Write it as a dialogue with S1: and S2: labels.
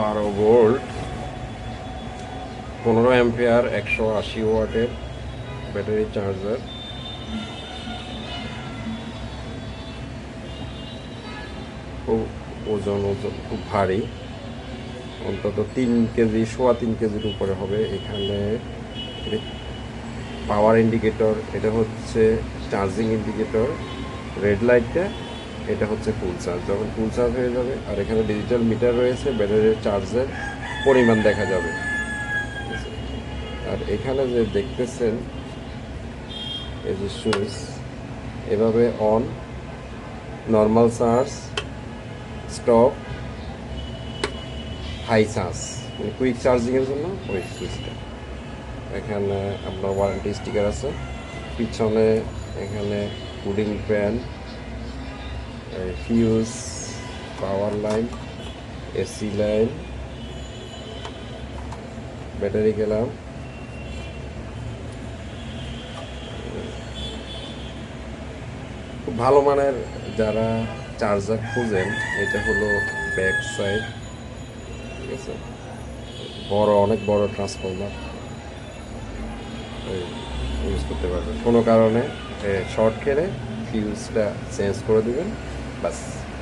S1: বারো ভোল্ট, পনেরো অ্যাম্পিয়ার, একশো আশি ওয়াটের ব্যাটারি চার্জার। খুব ওজন ওজন খুব ভারী। অন্তত তিন কেজি, সোয়া তিন কেজির উপরে হবে। এখানে পাওয়ার ইন্ডিকেটর এটা হচ্ছে চার্জিং ইন্ডিকেটর রেড লাইটটা এটা হচ্ছে ফুল চার্জ যখন ফুল চার্জ হয়ে যাবে, আর এখানে ডিজিটাল মিটার রয়েছে ব্যাটারির চার্জের পরিমাণ দেখা যাবে। আর এখানে যে দেখতেছেন, এই যে সুইচ এভাবে on normal charge stop high charge মানে কুইক চার্জিংয়ের জন্য ওই সুইচটা এখানে আপনার ওয়ারেন্টি স্টিকার আছে। পিছনে এখানে cooling fan fuse power line AC line battery গেলাম খুব ভালো মানের যারা চার্জার খুঁজেন, এটা হলো ব্যাক সাইড ঠিক আছে? বড়, অনেক বড় ট্রান্সফর্মার ইউজ করতে পারবেন। কোনো কারণে শর্ট খেলে ফিউজটা চেঞ্জ করে দিবেন। ます。